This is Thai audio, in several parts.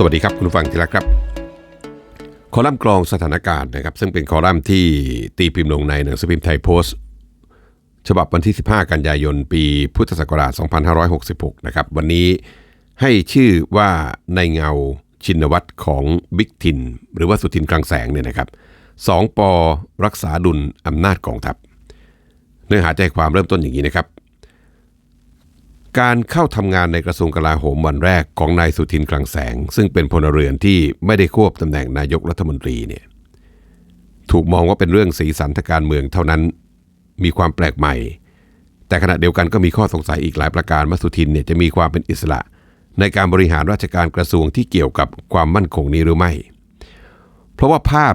สวัสดีครับคุณผู้ฟังที่รักครับ คอลัมน์กรองสถานการณ์นะครับ ซึ่งเป็นคอลัมน์ที่ตีพิมพ์ลงในหนังสือพิมพ์ไทยโพสต์ ฉบับวันที่ 15 กันยายน ปีพุทธศักราช 2566 นะครับ วันนี้ให้ชื่อว่าในเงาชินวัตรของบิ๊กทิน หรือว่าสุทินกลางแสงเนี่ยนะครับสองปอรักษาดุลอำนาจกองทัพ เนื้อหาใจความเริ่มต้นอย่างนี้นะครับ การเข้าทำงานในกระทรวงกลาโหมวันแรกของนายสุทินกลางแสง ซึ่งเป็นพลเรือนที่ไม่ได้ควบตำแหน่งนายกรัฐมนตรีเนี่ยถูกมองว่าเป็นเรื่องสีสันทางการเมืองเท่านั้นมีความแปลกใหม่ แต่ขณะเดียวกันก็มีข้อสงสัยอีกหลายประการว่าสุทินเนี่ยจะมีความเป็นอิสระ ในการบริหารราชการกระทรวงที่เกี่ยวกับความมั่นคงนี้หรือไม่ เพราะว่าภาพ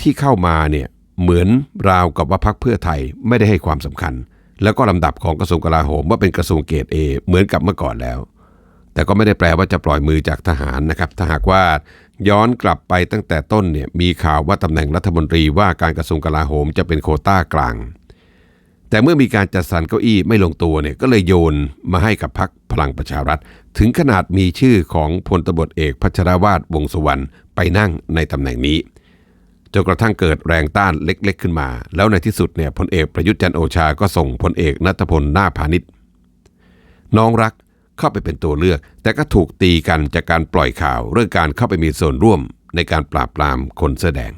ที่เข้ามาเนี่ยเหมือนราวกับว่าพรรคเพื่อไทยไม่ได้ให้ความสำคัญ แล้วก็ลำดับของกระทรวงกลาโหมว่าเป็นกระทรวงเกรดเอเหมือนกับเมื่อก่อนแล้ว แต่ก็ไม่ได้แปลว่าจะปล่อยมือจากทหารนะครับ ถ้าหากว่าย้อนกลับไปตั้งแต่ต้นเนี่ยมีข่าวว่าตำแหน่งรัฐมนตรีว่าการกระทรวงกลาโหมจะเป็นโคต้ากลาง แต่เมื่อมีการจัดสรรเก้าอี้ไม่ลงตัวเนี่ยก็เลยโยนมาให้กับพรรคพลังประชารัฐ ถึงขนาดมีชื่อของพลตบเอกพัชรวาทวงสุวรรณไปนั่งในตำแหน่งนี้ จนกระทั่งเกิดแรงต้านเล็ก ๆ ขึ้นมา แล้วในที่สุดเนี่ยพลเอกประยุทธ์จันโอชาก็ส่งพลเอกนัทพลนาพาณิชย์น้องรักเข้าไปเป็นตัวเลือก แต่ก็ถูกตีกันจากการปล่อยข่าวเรื่องการเข้าไปมีส่วนร่วมในการปราบปรามคนเสื้อแดง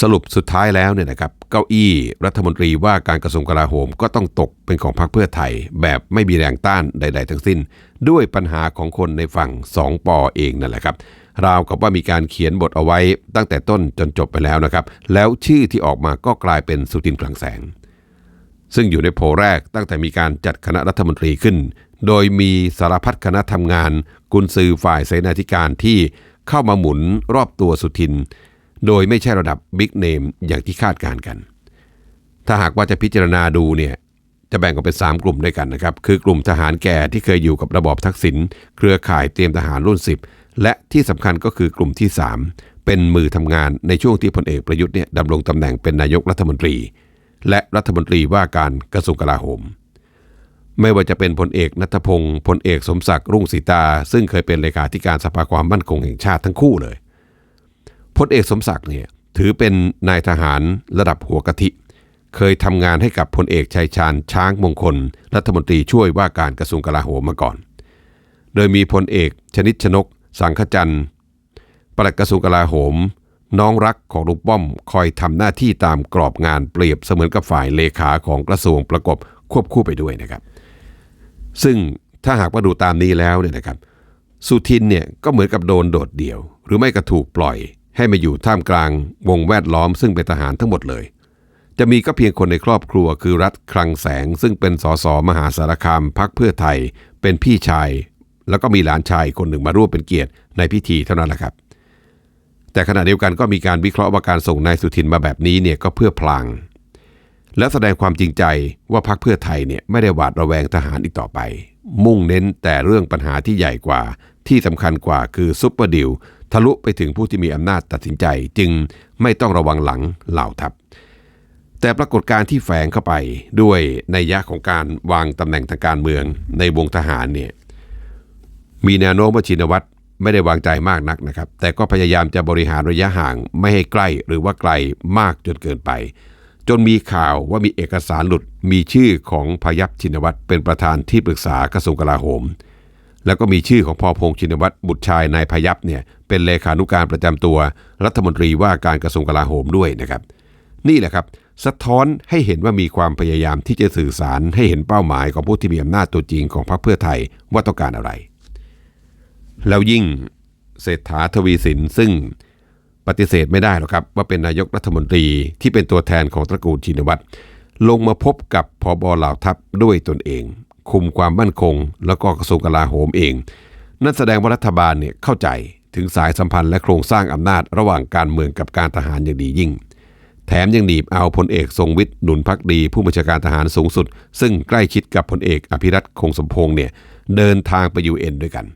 สรุปสุดท้ายแล้วเนี่ยนะครับเก้าอี้รัฐมนตรีว่าการกระทรวงกลาโหมก็ต้องตกเป็นของพรรคเพื่อไทย แบบไม่มีแรงต้านใด ๆ ทั้งสิ้น ด้วยปัญหาของคนในฝั่งสองปอเองนั่นแหละครับราวกับว่ามีการเขียนบทเอาไว้ตั้งแต่ต้นจนจบไปแล้วนะครับ แล้วชื่อที่ออกมาก็กลายเป็นสุทินกลางแสง ซึ่งอยู่ในโผแรกตั้งแต่มีการจัดคณะรัฐมนตรีขึ้น โดยมีสารพัดคณะทำงาน กุญซือฝ่ายเสนาธิการที่เข้ามาหมุนรอบตัวสุทิน โดยไม่ใช่ระดับบิ๊กเนมอย่างที่คาดการกัน ถ้าหากว่าจะพิจารณาดูเนี่ยจะแบ่งออกเป็น 3 กลุ่มด้วยกันนะครับ คือกลุ่มทหารแก่ที่เคยอยู่กับระบอบทักษิณเครือข่ายเตรียมทหารรุ่น 10 และที่สำคัญก็คือกลุ่มที่ 3 เป็นมือทำงานในช่วงที่พลเอกประยุทธ์เนี่ยดำรงตำแหน่งเป็นนายกรัฐมนตรี และรัฐมนตรีว่าการกระทรวงกลาโหม ไม่ว่าจะเป็นพลเอกนัทพงศ์พลเอกสมศักดิ์รุ่งสีตา ซึ่งเคยเป็นเลขาธิการสภาความมั่นคงแห่งชาติทั้งคู่เลย พลเอกสมศักดิ์เนี่ยถือเป็นนายทหารระดับหัวกะทิ เคยทำงานให้กับพลเอกชัยชาญช้างมงคล รัฐมนตรีช่วยว่าการกระทรวงกลาโหมมาก่อน โดยมีพลเอกชนิดชนก สังขจันทร์ปลัดกระทรวงกลาโหม น้องรักของลุงป้อมคอยทำหน้าที่ตามกรอบงานเปรียบเสมือนกับฝ่ายเลขาของกระทรวงประกบควบคู่ไปด้วยนะครับ ซึ่งถ้าหากว่าดูตามนี้แล้วเนี่ยนะครับ สุทินเนี่ยก็เหมือนกับโดนโดดเดี่ยว หรือไม่ก็ถูกปล่อย ให้มาอยู่ท่ามกลางวงแวดล้อมซึ่งเป็นทหารทั้งหมดเลย จะมีก็เพียงคนในครอบครัวคือรัฐคลังแสง ซึ่งเป็นสสมหาสารคามพักเพื่อไทย เป็นพี่ชาย แล้วก็มีหลานชายคนหนึ่งมาร่วมเป็นเกียรติในพิธีเท่านั้นแหละครับ แต่ขณะเดียวกันก็มีการวิเคราะห์ว่าการส่งนายสุทินมาแบบนี้เนี่ยก็เพื่อพลางและแสดงความจริงใจว่าพรรคเพื่อไทยเนี่ยไม่ได้หวาดระแวงทหารอีกต่อไป มุ่งเน้นแต่เรื่องปัญหาที่ใหญ่กว่าที่สำคัญกว่าคือซุปเปอร์ดิว ทะลุไปถึงผู้ที่มีอำนาจตัดสินใจจึงไม่ต้องระวังหลังเหล่าทัพ แต่ปรากฏการที่แฝงเข้าไปด้วยในยยะของการวางตำแหน่งทางการเมืองในวงทหารเนี่ยมีแนวโน้มว่าชินวัตรไม่ได้วางใจมากนักนะครับ แต่ก็พยายามจะบริหารระยะห่างไม่ให้ใกล้หรือว่าไกลมากจนเกินไป จนมีข่าวว่ามีเอกสารหลุดมีชื่อของพยัพชินวัตรเป็นประธานที่ปรึกษากระทรวงกลาโหม แล้วก็มีชื่อของพอพงษ์ชินวัตรบุตรชายนายพยัพเนี่ยเป็นเลขานุการประจำตัว รัฐมนตรีว่าการกระทรวงกลาโหมด้วยนะครับ นี่แหละครับ สะท้อนให้เห็นว่ามีความพยายามที่จะสื่อสารให้เห็นเป้าหมายของผู้ที่มีอำนาจตัวจริงของพรรคเพื่อไทยว่าต้องการอะไร แล้วยิ่งเศรษฐาทวีสินซึ่งปฏิเสธไม่ได้หรอกครับ ว่าเป็นนายกรัฐมนตรีที่เป็นตัวแทนของตระกูลชินวัตรลงมาพบกับพอบอเหล่าทัพด้วยตนเอง คุมความมั่นคง แล้วก็กระทรวงกลาโหมเอง นั่นแสดงว่ารัฐบาลเนี่ยเข้าใจถึงสายสัมพันธ์และโครงสร้างอำนาจระหว่างการเมืองกับการทหารอย่างดียิ่ง แถมยังหนีบเอาพลเอกทรงวิทย์หนุนพักดี ผู้บัญชาการทหารสูงสุด ซึ่งใกล้ชิดกับพลเอกอภิรัตคงสมพงษ์เนี่ยเดินทางไปยูเอ็นด้วยกัน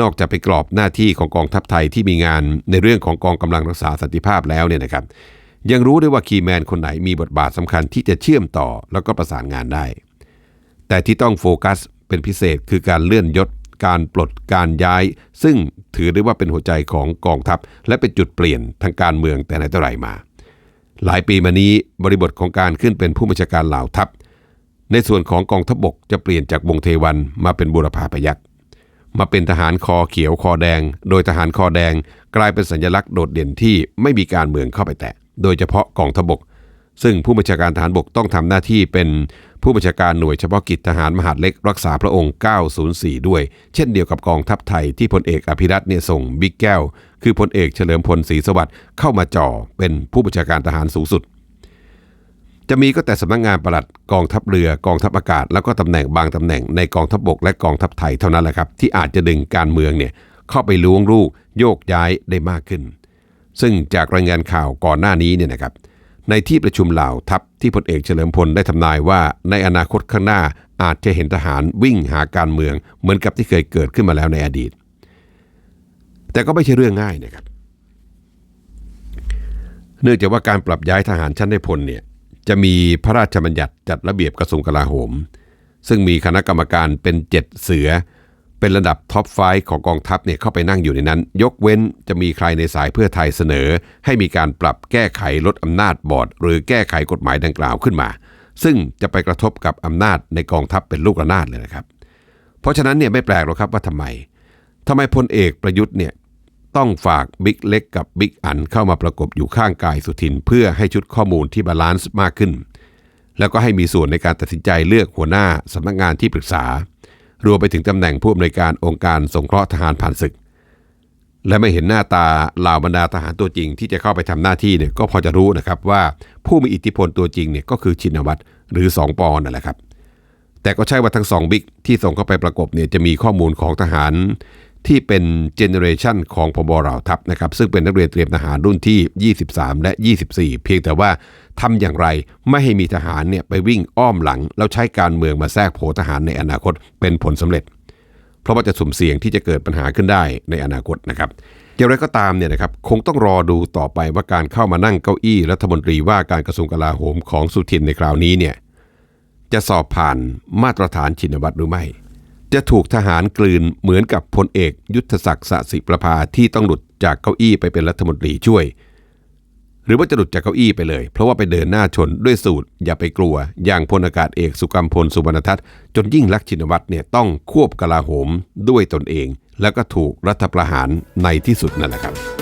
นอกจากไปกรอบหน้าที่ของกองทัพไทยที่มีงานในเรื่องของกองกำลังรักษาสันติภาพแล้วเนี่ยนะครับยังรู้ด้วยว่าคีแมนคนไหนมีบทบาทสำคัญที่จะเชื่อมต่อแล้วก็ประสานงานได้ แต่ที่ต้องโฟกัสเป็นพิเศษคือการเลื่อนยศ การปลดการย้าย ซึ่งถือได้ว่าเป็นหัวใจของกองทัพ และเป็นจุดเปลี่ยนทางการเมืองแต่ไหนแต่ไรมา หลายปีมานี้บริบทของการขึ้นเป็นผู้บัญชาการเหล่าทัพ ในส่วนของกองทัพบกจะเปลี่ยนจากวงเทวันมาเป็นบุรพาพยักษ์มาเป็นทหารคอเขียวคอแดง โดยทหารคอแดงกลายเป็นสัญลักษณ์โดดเด่นที่ไม่มีการเมืองเข้าไปแตะ โดยเฉพาะกองทัพบก ซึ่งผู้บัญชาการทหารบกต้องทำหน้าที่เป็นผู้บัญชาการหน่วยเฉพาะกิจทหารมหาดเล็กรักษาพระองค์ 904 ด้วย เช่นเดียวกับกองทัพไทยที่พลเอกอภิรัตน์เนี่ยส่งบิ๊กแก้ว คือพลเอกเฉลิมพลศรีสวัสดิ์เข้ามาจ่อเป็นผู้บัญชาการทหารสูงสุด จะมีก็แต่สำนักงานปลัดกองทัพเรือกองทัพอากาศ แล้วก็ตำแหน่งบางตำแหน่งในกองทัพบกและกองทัพไทยเท่านั้นแหละครับ ที่อาจจะดึงการเมืองเนี่ยเข้าไปล้วงลูกโยกย้ายได้มากขึ้น ซึ่งจากรายงานข่าวก่อนหน้านี้เนี่ยนะครับ ในที่ประชุมเหล่าทัพที่พลเอกเฉลิมพลได้ทำนายว่าในอนาคตข้างหน้าอาจจะเห็นทหารวิ่งหาการเมือง เหมือนกับที่เคยเกิดขึ้นมาแล้วในอดีต แต่ก็ไม่ใช่เรื่องง่ายนะครับ เนื่องจากว่าการปรับย้ายทหารชั้นในพลเนี่ยจะมีพระราชบัญญัติจัดระเบียบกระทรวงกลาโหม ซึ่งมีคณะกรรมการเป็นเจ็ดเสือ เป็นระดับท็อปไฟของกองทัพเนี่ยเข้าไปนั่งอยู่ในนั้น ยกเว้นจะมีใครในสายเพื่อไทยเสนอ ให้มีการปรับแก้ไขลดอำนาจบอร์ด หรือแก้ไขกฎหมายดังกล่าวขึ้นมา ซึ่งจะไปกระทบกับอำนาจในกองทัพเป็นลูกระนาดเลยนะครับ เพราะฉะนั้นเนี่ยไม่แปลกหรอกครับว่าทำไมทำไมพลเอกประยุทธ์เนี่ยต้องฝากบิ๊กเล็กกับบิ๊กอันเข้ามาประกบอยู่ข้างกายสุทิน เพื่อให้ชุดข้อมูลที่บาลานซ์มากขึ้น แล้วก็ให้มีส่วนในการตัดสินใจเลือกหัวหน้าสำนักงานที่ปรึกษา รวมไปถึงตำแหน่งผู้อำนวยการองค์การสงเคราะห์ทหารผ่านศึก และไม่เห็นหน้าตาเหล่าบรรดาทหารตัวจริง ที่จะเข้าไปทำหน้าที่เนี่ยก็พอจะรู้นะครับว่าผู้มีอิทธิพลตัวจริงเนี่ยก็คือชินวัตรหรือสองปอนั่นแหละครับแต่ก็ใช่ว่าทั้งสองบิ๊กที่ส่งเข้าไปประกบเนี่ยจะมีข้อมูลของทหาร ที่เป็นเจเนเรชันของพบเหล่าทัพนะครับซึ่งเป็นนักเรียนเตรียมทหารรุ่นที่ 23 และ 24 เพียงแต่ว่าทำอย่างไรไม่ให้มีทหารเนี่ยไปวิ่งอ้อมหลัง แล้วใช้การเมืองมาแทรกโผทหารในอนาคตเป็นผลสำเร็จ เพราะว่าจะสุ่มเสี่ยงที่จะเกิดปัญหาขึ้นได้ในอนาคตนะครับอย่างไรก็ตามเนี่ยนะครับคงต้องรอดูต่อไปว่าการเข้ามานั่งเก้าอี้รัฐมนตรีว่าการกระทรวงกลาโหมของสุทินในคราวนี้เนี่ยจะสอบผ่านมาตรฐานชินวัตรหรือไม่ จะถูกทหารกลืนเหมือนกับพลเอกยุทธศักดิ์สสิประภาที่ต้องหลุดจากเก้าอี้ไปเป็นรัฐมนตรีช่วย หรือว่าจะหลุดจากเก้าอี้ไปเลย เพราะว่าไปเดินหน้าชนด้วยสูตร อย่าไปกลัว อย่างพลอากาศเอกสุกัมพลสุวรรณทัศน์จนยิ่งลักษณ์ชินวัตรเนี่ยต้องควบกลาโหมด้วยตนเอง แล้วก็ถูกรัฐประหารในที่สุดนั่นแหละครับ